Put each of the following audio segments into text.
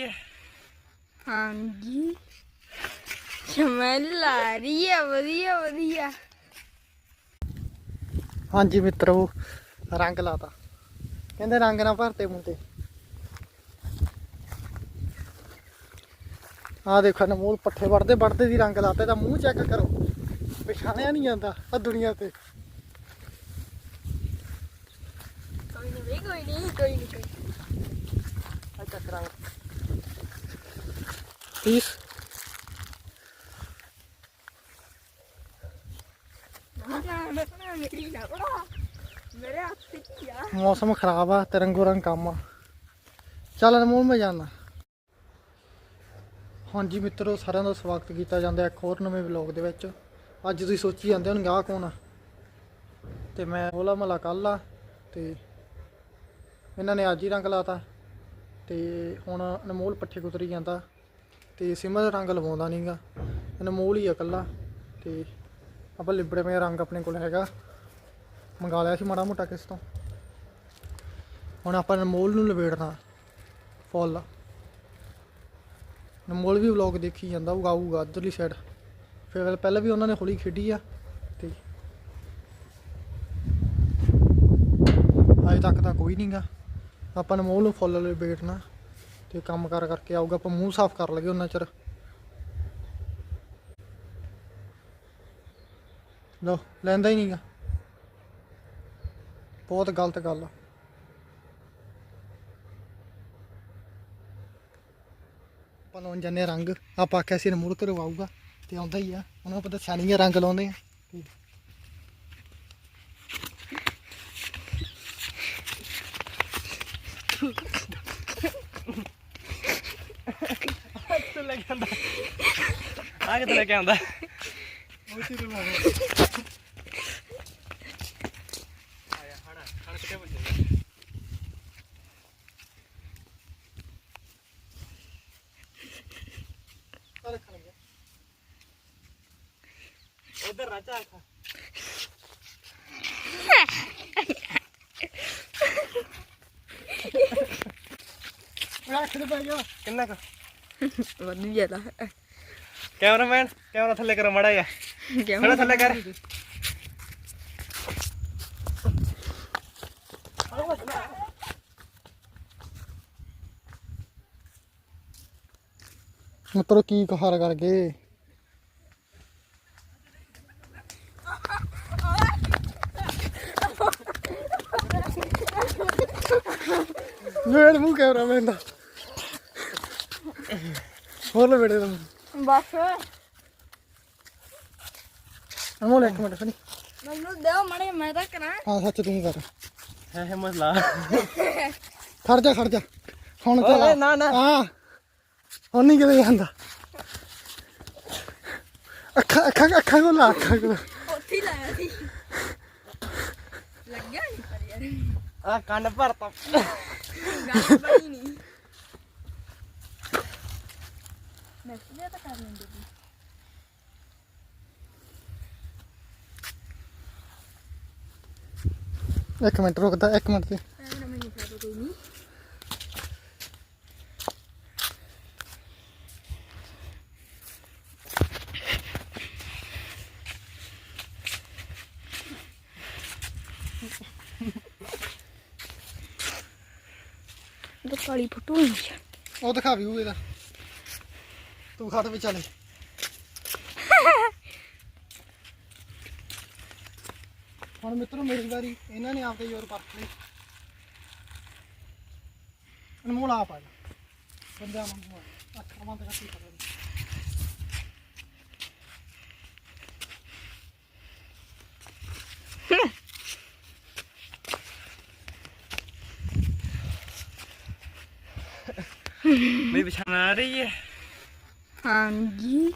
ਹੈ ਹਾਂਜੀ। ਸਮੈਲ ਆ ਰਹੀ ਹੈ ਵਧੀਆ ਵਧੀਆ। ਹਾਂਜੀ ਮਿੱਤਰੋ ਰੰਗ ਲਾਤਾ। ਕਹਿੰਦੇ ਰੰਗ ਨਾ ਭਰਤੇ ਮੂੰਹ ਤੇ ਆ ਦੇਖੋ ਨਮੂਲ ਪੱਠੇ ਵੜਦੇ ਵੜਦੇ ਦੀ ਰੰਗ ਲਾਤੇ ਤਾਂ ਮੂੰਹ ਚੈੱਕ ਕਰੋ। ਪਛਾਣਿਆ ਨਹੀਂ ਜਾਂਦਾ ਆ ਦੁਨੀਆ ਤੇ। ਕੋਈ ਨਹੀਂ ਕੋਈ ਨਹੀਂ ਕੋਈ ਨਹੀਂ ਕੋਈ ਆ ਚੱਕ ਰੰਗ। ਪੀਸ ਨਾ ਨਾ ਨਾ ਮੇਰੀ ਨਾ ਬੜਾ ਮੇਰੇ ਮੌਸਮ ਖਰਾਬ ਆ ਤੇ ਰੰਗੋ ਕੰਮ ਆ। ਚੱਲ ਅਨਮੋਲ ਮੈਂ ਜਾਣਾ ਹਾਂਜੀ ਮਿੱਤਰੋ, ਸਾਰਿਆਂ ਦਾ ਸਵਾਗਤ ਕੀਤਾ ਜਾਂਦਾ ਇੱਕ ਹੋਰ ਨਵੇਂ ਵਲੌਗ ਦੇ ਵਿੱਚ। ਅੱਜ ਤੁਸੀਂ ਸੋਚੀ ਜਾਂਦੇ ਹੋਣਗੇ, ਆਹ ਕੌਣ ਆ? ਤੇ ਮੈਂ ਹੋਲਾ ਮਹਲਾ ਕੱਲ ਆ, ਤੇ ਇਹਨਾਂ ਨੇ ਅੱਜ ਹੀ ਰੰਗ ਲਾਤਾ। ਤੇ ਹੁਣ ਅਨਮੋਲ ਪੱਠੇ ਕੁਤਰੀ ਜਾਂਦਾ। ਤੇ ਸਿਮਰ ਰੰਗ ਲਵਾਉਂਦਾ ਨਹੀਂਗਾ ਅਨਮੋਲ ਹੀ ਆ ਇਕੱਲਾ। ਤੇ ਆਪਾਂ ਲਿਬੜੇ ਪਏ ਰੰਗ ਆਪਣੇ ਕੋਲ ਹੈਗਾ। ਮੰਗਾ ਲਿਆ ਸੀ ਮਾੜਾ ਮੋਟਾ ਕਿਸ ਤੋਂ। ਹੁਣ ਆਪਾਂ ਅਨਮੋਲ ਨੂੰ ਲਵੇੜਨਾ ਫੁੱਲ। ਅਨਮੋਲ ਵੀ ਵਲੌਗ ਦੇਖੀ ਜਾਂਦਾ ਉਗਾਊਗਾ ਆਊਗਾ ਇੱਧਰਲੀ ਸਾਈਡ ਫਿਰ ਪਹਿਲਾਂ ਵੀ ਉਹਨਾਂ ਨੇ ਹੋਲੀ ਖੇਡੀ ਆ, ਤੇ ਅਜੇ ਤੱਕ ਤਾਂ ਕੋਈ ਨਹੀਂਗਾ ਆਪਾਂ ਅਨਮੋਲ ਨੂੰ ਫੁੱਲ ਲਵੇੜਨਾ ਤੇ ਕੰਮ ਕਰ ਕਰਕੇ ਆਊਗਾ, ਆਪਾਂ ਮੂੰਹ ਸਾਫ਼ ਕਰ ਲਗੇ ਉਹਨਾਂ ਚਿਰ। ਲੋ ਲੈਂਦਾ ਹੀ ਨਹੀਂਗਾ। ਬਹੁਤ ਗਲਤ ਗੱਲ ਆ। ਆਪਾਂ ਲਾਉਣ ਜਾਂਦੇ ਆ ਰੰਗ, ਆਪਾਂ ਆਖਿਆ ਸੀ ਮੂਰ ਕਰਵਾਊਗਾ, ਤੇ ਆਉਂਦਾ ਹੀ ਆ। ਉਹਨਾਂ ਨੂੰ ਪਤਾ ਸਿਆਣੀਆਂ ਰੰਗ ਲਾਉਂਦੇ ਆ। ਤੇ ਕਿੱਥੇ ਲੈ ਕੇ ਆਂਦਾ ਆ ਕਿੱਥੇ ਲੈ ਕੇ ਆਂਦਾ ਉਹ ਚੀਜ਼ ਲਾ ਆਇਆ ਹਣਾ ਹਣ ਕਿੱਥੇ ਬੰਦੇ ਰੱਖ ਲਈਏ ਉਧਰ ਨਾ ਝਾਕ ਰੱਖ ਦੇ ਪੈ ਗਿਆ ਕਿੰਨਾ ਕੁ? ਵਧੀਆ ਜ਼ਿਆਦਾ। ਕੈਮਰਾਮੈਨ ਕੈਮਰਾ ਥੱਲੇ ਕਰੋ ਮੜਾ ਜਾ ਥੋੜਾ ਥੱਲੇ ਕਰ। ਮਿੱਤਰੋ ਕੀ ਕਹਾਰ ਕਰ ਗਏ ਵੇੜ ਮੂੰਹ ਕੈਮਰਾ ਮੈਨ ਦਾ। ਹੋਰ ਲੈ ਵੇੜੇ ਦਾ ਬਸ। ਅਮੋਲ ਇੱਕ ਮਿੰਟ ਖੜੀ। ਮੈਨੂੰ ਦਿਓ ਮੜੇ ਮੈਂ ਤਾਂ ਕਰਾਂ। ਹਾਂ ਸੱਚ ਤੂੰ ਕਰ। ਹੈ ਹੈ ਮਸਲਾ। ਖੜ ਜਾ ਖੜ ਜਾ। ਹੁਣ ਓਏ, ਤਾਂ ਨਾ, ਨਾ। ਹਾਂ। ਹੁਣ ਨਹੀਂ ਕਿਤੇ ਜਾਂਦਾ। ਅੱਖਾਂ ਅੱਖਾਂ ਅੱਖਾਂ ਕੋਲ ਲਾ ਅੱਖਾਂ ਕੋਲ ਉੱਥੇ ਲਾਇਆ ਸੀ। ਲੱਗਿਆ ਨਹੀਂ ਪਰ ਯਾਰ। ਆ ਕੰਨ ਭਰਤਾ ਗੱਲ ਬਣੀ ਨਹੀਂ ਸਿੱਧਾ ਤਾਂ ਕਰ ਲੈਂਦੀ ਸੀ ਇੱਕ ਮਿੰਟ ਰੁਕਦਾ ਇੱਕ ਮਿੰਟ ਤੇ ਇਹ ਕਾਲੀ ਫੋਟੋ ਨਹੀਂ ਉਹ ਦਿਖਾ ਵੀ ਇਹਦਾ। ਤੂੰ ਖੜ ਵਿੱਚ ਚੱਲੇ ਹੁਣ ਮਿੱਤਰੋ ਮੇਰੀ ਵਾਰੀ ਇਹਨਾਂ ਨੇ ਆਪਦੇ ਜ਼ੋਰ ਪਰਖ ਲਈ ਅਨਮੋਲ ਆਪ ਆ ਜਾ। ਬੰਦਾ ਮੰਗਵਾ ਅੱਖਾਂ ਬੰਦ ਕਰਕੇ ਕਰ ਮੇਰੀ ਪਛਾਣ ਆ ਰਹੀ ਹੈ। ਹਾਂਜੀ।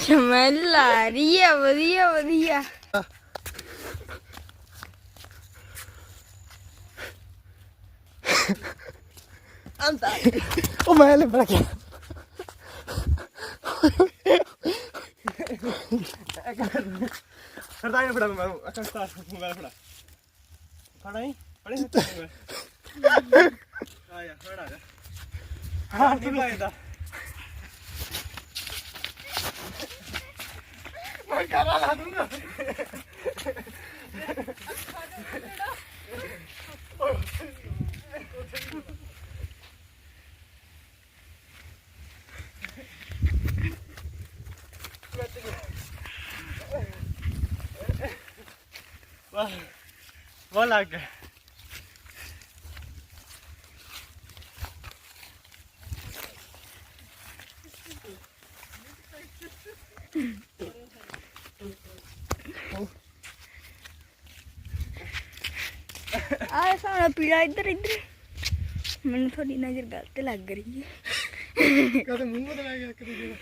ਸਮੈਲ ਆ ਰਹੀ ਹੈ ਵਧੀਆ ਵਧੀਆ। ਅੰਦਾ ਉਹ ਮੈਂ ਲੈ ਬੜਾ ਗਿਆ ਸਰਦਾਰ ਨੂੰ ਫੜਾ ਮੈਂ ਅੱਛਾ ਸਟਾਰ ਮੋਬਾਈਲ ਫੜਾ। ਫੜਾ ਹੀ। ਫੜੀ ਆ ਜਾ ਫੜਾ ਹਾਂ ਨਹੀਂ ਲੱਗਦਾ ਮੈਂ ਕਰਾ ਲਾ ਦੂੰਗਾ ਵਾਹ ਵਾਹ ਲੱਗ ਸਾਰਾ ਪੀੜਾ ਇੱਧਰ ਇੱਧਰ। ਮੈਨੂੰ ਤੁਹਾਡੀ ਨਜ਼ਰ ਗਲਤ ਲੱਗ ਰਹੀ ਹੈ। ਕਦੇ ਮੂੰਹ ਬਦਲਾ ਗਿਆ ਇੱਕ ਦੂਜੇ